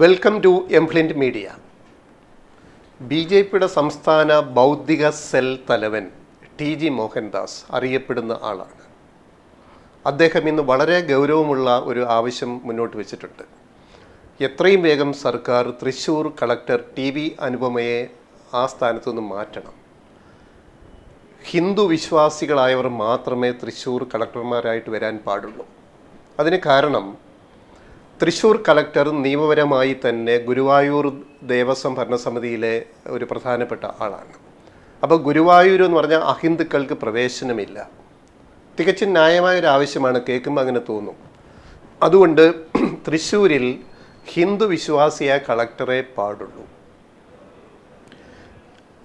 Welcome to എംഫ്ലിന്റ് media. B J പിയുടെ സംസ്ഥാന ബൗദ്ധിക സെൽ തലവൻ ടി ജി മോഹൻദാസ് അറിയപ്പെടുന്ന ആളാണ്. അദ്ദേഹം ഇന്ന് വളരെ ഗൗരവമുള്ള ഒരു ആവശ്യം മുന്നോട്ട് വെച്ചിട്ടുണ്ട്. എത്രയും വേഗം സർക്കാർ തൃശ്ശൂർ കളക്ടർ ടി വി അനുപമയെ ആ സ്ഥാനത്തു നിന്ന് മാറ്റണം. ഹിന്ദു വിശ്വാസികളായവർ മാത്രമേ തൃശ്ശൂർ കളക്ടർമാരായിട്ട് വരാൻ പാടുള്ളൂ. അതിന് കാരണം തൃശ്ശൂർ കളക്ടർ നിയമപരമായി തന്നെ ഗുരുവായൂർ ദേവസ്വം ഭരണസമിതിയിലെ ഒരു പ്രധാനപ്പെട്ട ആളാണ്. അപ്പോൾ ഗുരുവായൂർ എന്ന് പറഞ്ഞാൽ അഹിന്ദുക്കൾക്ക് പ്രവേശനമില്ല. തികച്ചും ന്യായമായ ഒരു ആവശ്യമാണ് കേൾക്കുമ്പോൾ അങ്ങനെ തോന്നും. അതുകൊണ്ട് തൃശ്ശൂരിൽ ഹിന്ദു വിശ്വാസിയായ കളക്ടറെ പാടുള്ളൂ.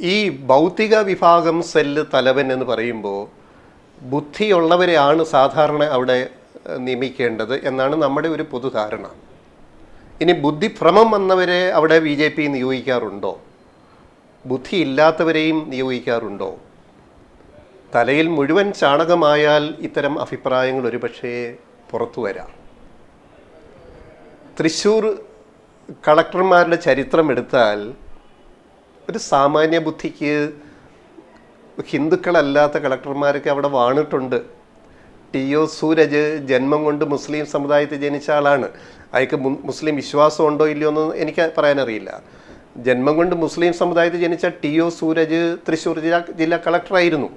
ഈ ഭൗതിക വിഭാഗം സെല്ല് തലവൻ എന്ന് പറയുമ്പോൾ ബുദ്ധിയുള്ളവരെയാണ് സാധാരണ അവിടെ നിയമിക്കേണ്ടത് എന്നാണ് നമ്മുടെ ഒരു പൊതുധാരണ. ഇനി ബുദ്ധിഭ്രമം വന്നവരെ അവിടെ ബി ജെ പി നിയോഗിക്കാറുണ്ടോ? ബുദ്ധിയില്ലാത്തവരെയും നിയോഗിക്കാറുണ്ടോ? തലയിൽ മുഴുവൻ ചാണകമായാൽ ഇത്തരം അഭിപ്രായങ്ങൾ ഒരുപക്ഷേ പുറത്തു വരാം. തൃശ്ശൂർ കളക്ടർമാരുടെ ചരിത്രം എടുത്താൽ ഒരു സാമാന്യ ബുദ്ധിക്ക് ഹിന്ദുക്കളല്ലാത്ത കളക്ടർമാരൊക്കെ അവിടെ വാണിട്ടുണ്ട്. ടി ഒ സൂരജ് ജന്മം കൊണ്ട് മുസ്ലിം സമുദായത്തിൽ ജനിച്ച ആളാണ്. അയാൾക്ക് മുസ്ലിം വിശ്വാസം ഉണ്ടോ ഇല്ലയോ എന്ന് എനിക്ക് പറയാനറിയില്ല. ജന്മം കൊണ്ട് മുസ്ലിം സമുദായത്തിൽ ജനിച്ച ടി ഒ സൂരജ് തൃശ്ശൂർ ജില്ലാ ജില്ലാ കളക്ടറായിരുന്നു.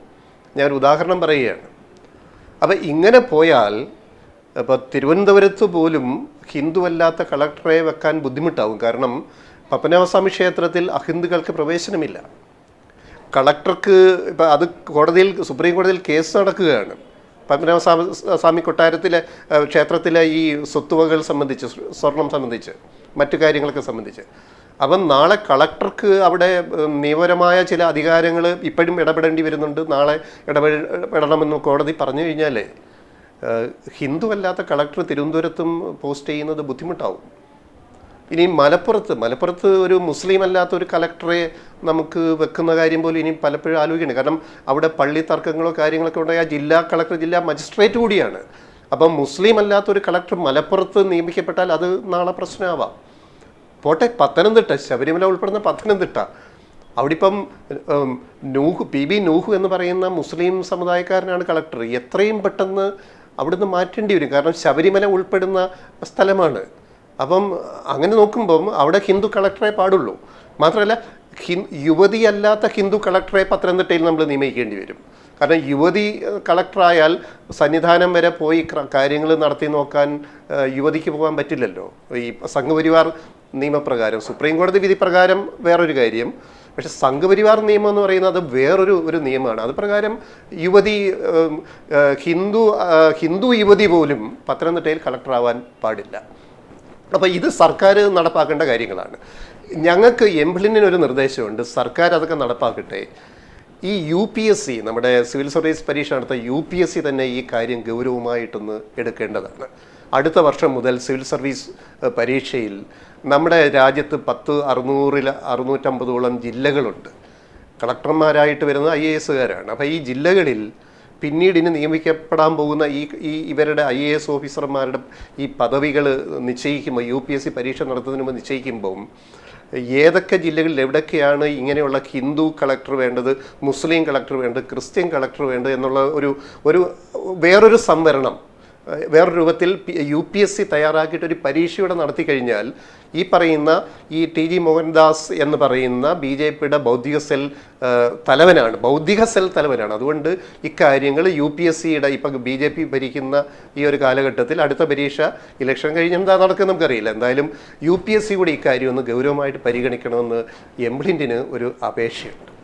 ഞാൻ ഒരു ഉദാഹരണം പറയുകയാണ്. അപ്പോൾ ഇങ്ങനെ പോയാൽ ഇപ്പോൾ തിരുവനന്തപുരത്ത് പോലും ഹിന്ദുവല്ലാത്ത കളക്ടറെ വെക്കാൻ ബുദ്ധിമുട്ടാവും. കാരണം പപ്പനാഭസ്വാമി ക്ഷേത്രത്തിൽ അഹിന്ദുക്കൾക്ക് പ്രവേശനമില്ല. കളക്ടർക്ക് ഇപ്പം അത് കോടതിയിൽ സുപ്രീം കോടതിയിൽ കേസ് നടക്കുകയാണ്. പത്മനാഭസ്വാമി സ്വാമി കൊട്ടാരത്തിലെ ക്ഷേത്രത്തിലെ ഈ സ്വത്തുവകൾ സംബന്ധിച്ച് സ്വ- സ്വർണം സംബന്ധിച്ച് മറ്റു കാര്യങ്ങളൊക്കെ സംബന്ധിച്ച്. അപ്പം നാളെ കളക്ടർക്ക് അവിടെ നിയമപരമായ ചില അധികാരങ്ങൾ ഇപ്പോഴും ഇടപെടേണ്ടി വരുന്നുണ്ട്. നാളെ ഇടപെട ഇടപെടണമെന്ന് കോടതി പറഞ്ഞു കഴിഞ്ഞാൽ ഹിന്ദു അല്ലാത്ത കളക്ടർ തിരുവനന്തപുരത്തും പോസ്റ്റ് ചെയ്യുന്നത് ബുദ്ധിമുട്ടാവും. ഇനി മലപ്പുറത്ത് മലപ്പുറത്ത് ഒരു മുസ്ലിം അല്ലാത്ത ഒരു കലക്ടറെ നമുക്ക് വെക്കുന്ന കാര്യം പോലും ഇനി പലപ്പോഴും ആലോചിക്കണം കാരണം അവിടെ പള്ളി തർക്കങ്ങളോ കാര്യങ്ങളൊക്കെ ഉണ്ടായ. ജില്ലാ കളക്ടർ ജില്ലാ മജിസ്ട്രേറ്റ് കൂടിയാണ്. അപ്പം മുസ്ലിം അല്ലാത്ത ഒരു കളക്ടർ മലപ്പുറത്ത് നിയമിക്കപ്പെട്ടാൽ അത് നാളെ പ്രശ്നമാവാം. പോട്ടെ പത്തനംതിട്ട ശബരിമല ഉൾപ്പെടുന്ന പത്തനംതിട്ട. അവിടെ ഇപ്പം നൂഹ് പി ബി നൂഹ് എന്ന് പറയുന്ന മുസ്ലിം സമുദായക്കാരനാണ് കളക്ടർ എത്രയും പെട്ടെന്ന് അവിടുന്ന് മാറ്റേണ്ടി വരും. കാരണം ശബരിമല ഉൾപ്പെടുന്ന സ്ഥലമാണ്. അപ്പം അങ്ങനെ നോക്കുമ്പം അവിടെ ഹിന്ദു കളക്ടറെ പാടുള്ളൂ. മാത്രമല്ല ഹി യുവതിയല്ലാത്ത ഹിന്ദു കളക്ടറെ പത്തനംതിട്ടയിൽ നമ്മൾ നിയമിക്കേണ്ടി വരും. കാരണം യുവതി കളക്ടറായാൽ സന്നിധാനം വരെ പോയി കാര്യങ്ങൾ നടത്തി നോക്കാൻ യുവതിക്ക് പോകാൻ പറ്റില്ലല്ലോ. ഈ സംഘപരിവാർ നിയമപ്രകാരം സുപ്രീം കോടതി വിധി പ്രകാരം വേറൊരു കാര്യം. പക്ഷെ സംഘപരിവാർ നിയമം എന്ന് പറയുന്നത് വേറൊരു ഒരു നിയമമാണ്. അത് പ്രകാരം യുവതി ഹിന്ദു ഹിന്ദു യുവതി പോലും പത്തനംതിട്ടയിൽ കളക്ടറാവാൻ പാടില്ല. അപ്പോൾ ഇത് സർക്കാർ നടപ്പാക്കേണ്ട കാര്യങ്ങളാണ്. ഞങ്ങൾക്ക് എംപ്ലിനിന് ഒരു നിർദ്ദേശമുണ്ട്. സർക്കാർ അതൊക്കെ നടപ്പാക്കട്ടെ. ഈ യു പി എസ് സി നമ്മുടെ സിവിൽ സർവീസ് പരീക്ഷ നടത്ത യു പി എസ് സി തന്നെ ഈ കാര്യം ഗൗരവമായിട്ടൊന്ന് എടുക്കേണ്ടതാണ്. അടുത്ത വർഷം മുതൽ സിവിൽ സർവീസ് പരീക്ഷയിൽ നമ്മുടെ രാജ്യത്ത് പത്ത് അറുന്നൂറിൽ അറുന്നൂറ്റമ്പതോളം ജില്ലകളുണ്ട്. കളക്ടർമാരായിട്ട് വരുന്ന ഐ എ എസുകാരാണ് അപ്പോൾ ഈ ജില്ലകളിൽ പിന്നീട് ഇനി നിയമിക്കപ്പെടാൻ പോകുന്ന ഈ ഈ ഇവരുടെ ഐ എ എസ് ഓഫീസർമാരുടെ ഈ പദവികൾ നിശ്ചയിക്കുമ്പോൾ യു പി എസ് സി പരീക്ഷ നടത്തുന്നതിന് മുമ്പ് നിശ്ചയിക്കുമ്പം ഏതൊക്കെ ജില്ലകളിൽ എവിടെയൊക്കെയാണ് ഇങ്ങനെയുള്ള ഹിന്ദു കളക്ടർ വേണ്ടത് മുസ്ലിം കളക്ടർ വേണ്ടത് ക്രിസ്ത്യൻ കളക്ടർ വേണ്ടത് എന്നുള്ള ഒരു ഒരു വേറൊരു സംവരണം വേറൊരു രൂപത്തിൽ യു പി എസ് സി തയ്യാറാക്കിയിട്ട് ഒരു പരീക്ഷയുടെ നടത്തി കഴിഞ്ഞാൽ ഈ പറയുന്ന ഈ ടി ജി മോഹൻദാസ് എന്ന് പറയുന്ന ബി ജെ പിയുടെ ബൗദ്ധിക സെൽ തലവനാണ്. ബൗദ്ധിക സെൽ തലവനാണ്. അതുകൊണ്ട് ഇക്കാര്യങ്ങൾ യു പി എസ് സിയുടെ ഇപ്പം ബി ജെ പി ഭരിക്കുന്ന ഈ ഒരു കാലഘട്ടത്തിൽ അടുത്ത പരീക്ഷ ഇലക്ഷൻ കഴിഞ്ഞ് എന്താ നടക്കുന്നത് നമുക്കറിയില്ല. എന്തായാലും യു പി എസ് സി കൂടി ഇക്കാര്യം ഒന്ന് ഗൗരവമായിട്ട് പരിഗണിക്കണമെന്ന് എംപ്ലിന്റിന് ഒരു അപേക്ഷയുണ്ട്.